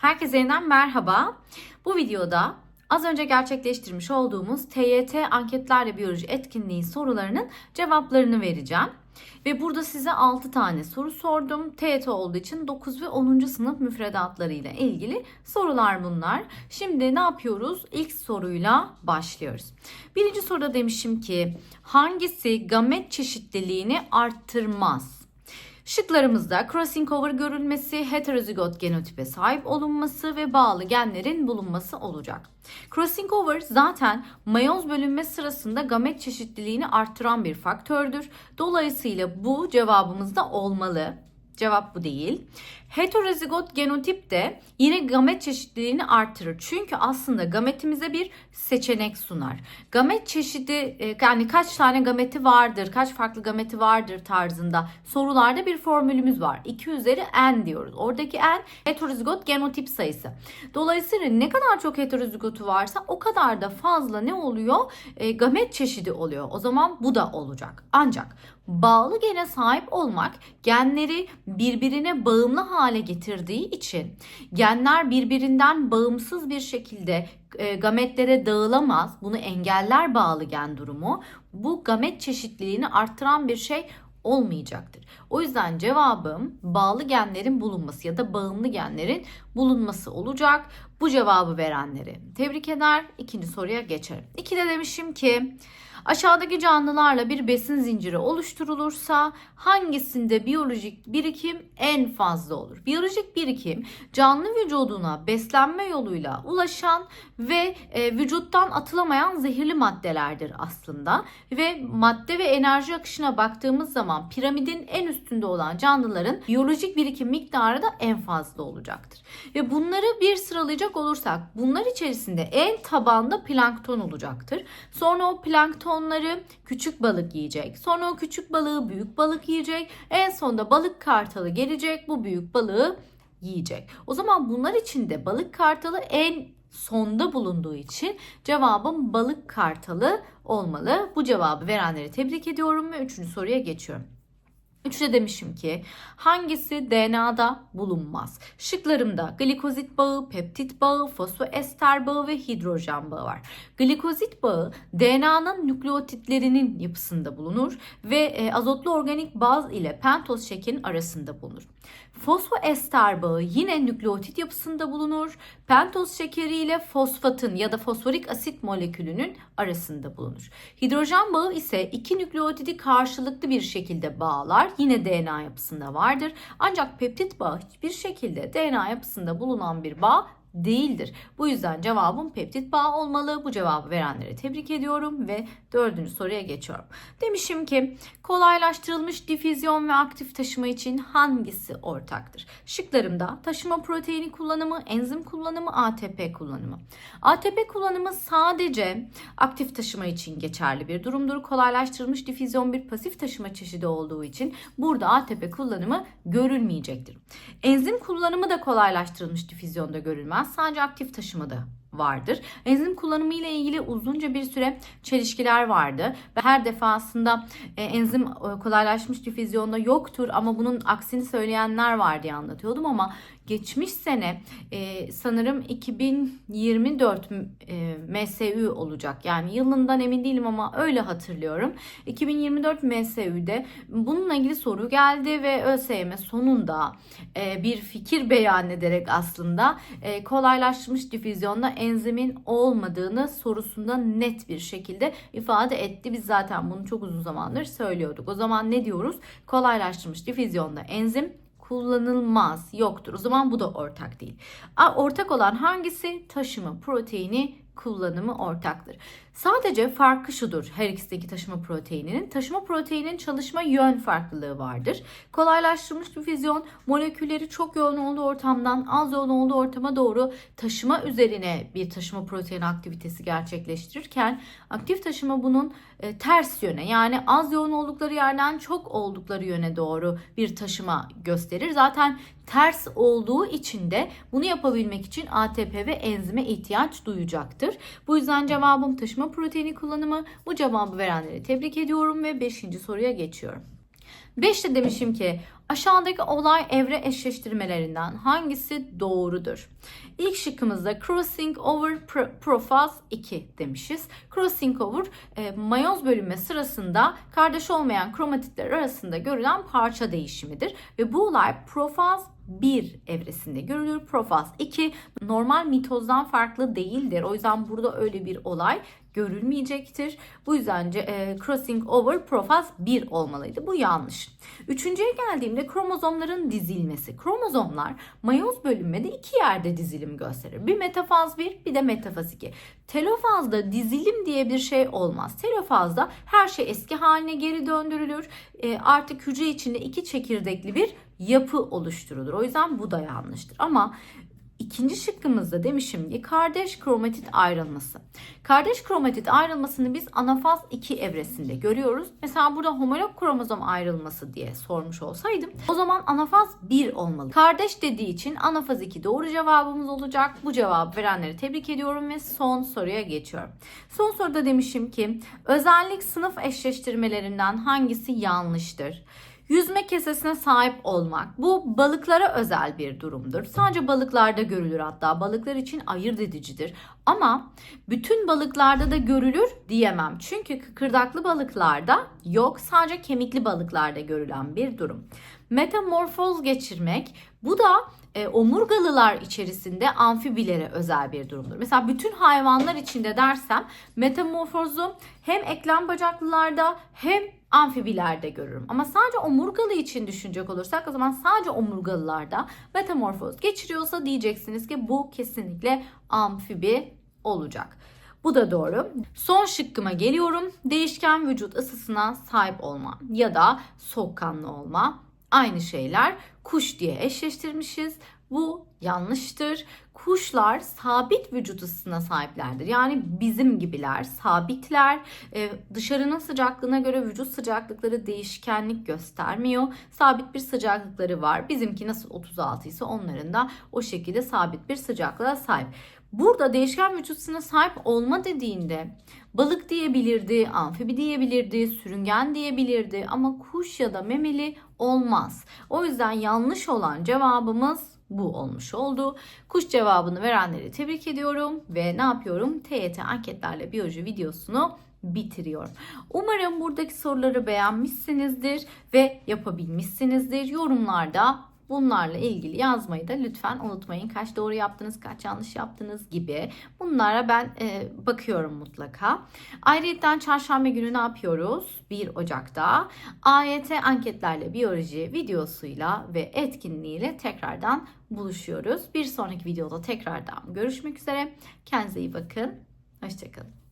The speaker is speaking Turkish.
Herkese yeniden merhaba. Bu videoda az önce gerçekleştirmiş olduğumuz TYT anketlerle biyoloji etkinliği sorularının cevaplarını vereceğim. Ve burada size 6 tane soru sordum. TYT olduğu için 9 ve 10. sınıf müfredatlarıyla ilgili sorular bunlar. Şimdi ne yapıyoruz? İlk soruyla başlıyoruz. Birinci soruda demişim ki hangisi gamet çeşitliliğini arttırmaz? Şıklarımızda crossing over görülmesi, heterozigot genotipe sahip olunması ve bağlı genlerin bulunması olacak. Crossing over zaten mayoz bölünme sırasında gamet çeşitliliğini arttıran bir faktördür. Dolayısıyla bu cevabımızda olmalı. Cevap bu değil. Heterozigot genotip de yine gamet çeşitliliğini artırır. Çünkü aslında gametimize bir seçenek sunar. Gamet çeşidi e, yani kaç tane gameti vardır, kaç farklı gameti vardır tarzında sorularda bir formülümüz var. 2 üzeri n diyoruz. Oradaki n heterozigot genotip sayısı. Dolayısıyla ne kadar çok heterozigotu varsa o kadar da fazla ne oluyor? E, gamet çeşidi oluyor. O zaman bu da olacak. Ancak bağlı gene sahip olmak genleri birbirine bağımlı hale getirdiği için genler birbirinden bağımsız bir şekilde e, gametlere dağılamaz. Bunu engeller bağlı gen durumu. Bu gamet çeşitliliğini arttıran bir şey olmayacaktır. O yüzden cevabım bağlı genlerin bulunması ya da bağımlı genlerin bulunması olacak. Bu cevabı verenleri tebrik eder. İkinci soruya geçelim. İkide demişim ki Aşağıdaki canlılarla bir besin zinciri oluşturulursa hangisinde biyolojik birikim en fazla olur? Biyolojik birikim canlı vücuduna beslenme yoluyla ulaşan ve e, vücuttan atılamayan zehirli maddelerdir aslında. Ve madde ve enerji akışına baktığımız zaman piramidin en üstünde olan canlıların biyolojik birikim miktarı da en fazla olacaktır. Ve bunları bir sıralayacak olursak bunlar içerisinde en tabanda plankton olacaktır. Sonra o planktonları küçük balık yiyecek. Sonra o küçük balığı büyük balık yiyecek. En sonunda balık kartalı gelecek. Bu büyük balığı yiyecek. O zaman bunlar içinde balık kartalı en sonda bulunduğu için cevabım balık kartalı olmalı. Bu cevabı verenleri tebrik ediyorum ve üçüncü soruya geçiyorum. Üçte demişim ki hangisi DNA'da bulunmaz? Şıklarımda glikozit bağı, peptit bağı, fosfoester bağı ve hidrojen bağı var. Glikozit bağı DNA'nın nükleotitlerinin yapısında bulunur ve e, azotlu organik baz ile pentoz şekerin arasında bulunur. Fosfoester bağı yine nükleotit yapısında bulunur. Pentoz şekeri ile fosfatın ya da fosforik asit molekülünün arasında bulunur. Hidrojen bağı ise iki nükleotidi karşılıklı bir şekilde bağlar. Yine DNA yapısında vardır. Ancak peptit bağı hiçbir şekilde DNA yapısında bulunan bir bağ değildir. Bu yüzden cevabım peptit bağı olmalı. Bu cevabı verenlere tebrik ediyorum ve dördüncü soruya geçiyorum. Demişim ki kolaylaştırılmış difüzyon ve aktif taşıma için hangisi ortaktır? Şıklarımda taşıma proteini kullanımı, enzim kullanımı, ATP kullanımı. ATP kullanımı sadece aktif taşıma için geçerli bir durumdur. Kolaylaştırılmış difüzyon bir pasif taşıma çeşidi olduğu için burada ATP kullanımı görülmeyecektir. Enzim kullanımı da kolaylaştırılmış difüzyonda görülmez. Sadece aktif taşımada vardır. Enzim kullanımı ile ilgili uzunca bir süre çelişkiler vardı. Ve her defasında e, enzim e, kolaylaşmış difüzyonda yoktur ama bunun aksini söyleyenler var diye anlatıyordum ama geçmiş sene e, sanırım 2024 e, MSÜ olacak. Yani yılından emin değilim ama öyle hatırlıyorum. 2024 MSÜ'de bununla ilgili soru geldi ve ÖSYM sonunda e, bir fikir beyan ederek aslında e, kolaylaşmış difüzyonda enzimin olmadığını sorusunda net bir şekilde ifade etti. Biz zaten bunu çok uzun zamandır söylüyorduk. O zaman ne diyoruz? Kolaylaştırmış difüzyonda enzim kullanılmaz, yoktur. O zaman bu da ortak değil. Ortak olan hangisi? Taşıma proteini kullanımı ortaktır. Sadece farkı şudur her ikisindeki taşıma proteininin. Taşıma proteininin çalışma yön farklılığı vardır. Kolaylaştırılmış difüzyon molekülleri çok yoğun olduğu ortamdan az yoğun olduğu ortama doğru taşıma üzerine bir taşıma protein aktivitesi gerçekleştirirken aktif taşıma bunun e, ters yöne yani az yoğun oldukları yerden çok oldukları yöne doğru bir taşıma gösterir. Zaten ters olduğu için de bunu yapabilmek için ATP ve enzime ihtiyaç duyacaktır. Bu yüzden cevabım taşıma proteini kullanımı. Bu cevabı verenleri tebrik ediyorum ve 5. soruya geçiyorum. 5'te demişim ki aşağıdaki olay evre eşleştirmelerinden hangisi doğrudur? İlk şıkkımızda crossing over pro- profaz 2 demişiz. Crossing over e, mayoz bölünme sırasında kardeş olmayan kromatitler arasında görülen parça değişimidir. Ve bu olay profaz 1 evresinde görülür. Profaz 2 normal mitozdan farklı değildir. O yüzden burada öyle bir olay görülmeyecektir. Bu yüzden e, crossing over profaz 1 olmalıydı. Bu yanlış. Üçüncüye geldiğimde kromozomların dizilmesi. Kromozomlar mayoz bölünmede iki yerde dizilim gösterir. Bir metafaz 1 bir de metafaz 2. Telofazda dizilim diye bir şey olmaz. Telofazda her şey eski haline geri döndürülür. E, artık hücre içinde iki çekirdekli bir yapı oluşturulur. O yüzden bu da yanlıştır. Ama İkinci şıkkımızda demişim ki kardeş kromatit ayrılması. Kardeş kromatit ayrılmasını biz anafaz 2 evresinde görüyoruz. Mesela burada homolog kromozom ayrılması diye sormuş olsaydım o zaman anafaz 1 olmalı. Kardeş dediği için anafaz 2 doğru cevabımız olacak. Bu cevabı verenleri tebrik ediyorum ve son soruya geçiyorum. Son soruda demişim ki özellik sınıf eşleştirmelerinden hangisi yanlıştır? Yüzme kesesine sahip olmak. Bu balıklara özel bir durumdur. Sadece balıklarda görülür hatta. Balıklar için ayırt edicidir. Ama bütün balıklarda da görülür diyemem. Çünkü kıkırdaklı balıklarda yok. Sadece kemikli balıklarda görülen bir durum. Metamorfoz geçirmek. Bu da e, omurgalılar içerisinde amfibilere özel bir durumdur. Mesela bütün hayvanlar içinde dersem metamorfozu hem eklem bacaklılarda hem amfibilerde görürüm. Ama sadece omurgalı için düşünecek olursak o zaman sadece omurgalılarda metamorfoz geçiriyorsa diyeceksiniz ki bu kesinlikle amfibi olacak. Bu da doğru. Son şıkkıma geliyorum. Değişken vücut ısısına sahip olma ya da soğukkanlı olma. Aynı şeyler kuş diye eşleştirmişiz. Bu yanlıştır. Kuşlar sabit vücut ısısına sahiplerdir. Yani bizim gibiler, sabitler. Ee, dışarının sıcaklığına göre vücut sıcaklıkları değişkenlik göstermiyor. Sabit bir sıcaklıkları var. Bizimki nasıl 36 ise onların da o şekilde sabit bir sıcaklığa sahip. Burada değişken vücut ısısına sahip olma dediğinde balık diyebilirdi, amfibi diyebilirdi, sürüngen diyebilirdi ama kuş ya da memeli olmaz. O yüzden yanlış olan cevabımız bu olmuş oldu. Kuş cevabını verenleri tebrik ediyorum ve ne yapıyorum? TYT anketlerle biyoloji videosunu bitiriyorum. Umarım buradaki soruları beğenmişsinizdir ve yapabilmişsinizdir. Yorumlarda Bunlarla ilgili yazmayı da lütfen unutmayın. Kaç doğru yaptınız, kaç yanlış yaptınız gibi. Bunlara ben e, bakıyorum mutlaka. Ayrıca çarşamba günü ne yapıyoruz? 1 Ocak'ta AYT anketlerle biyoloji videosuyla ve etkinliğiyle tekrardan buluşuyoruz. Bir sonraki videoda tekrardan görüşmek üzere. Kendinize iyi bakın. Hoşçakalın.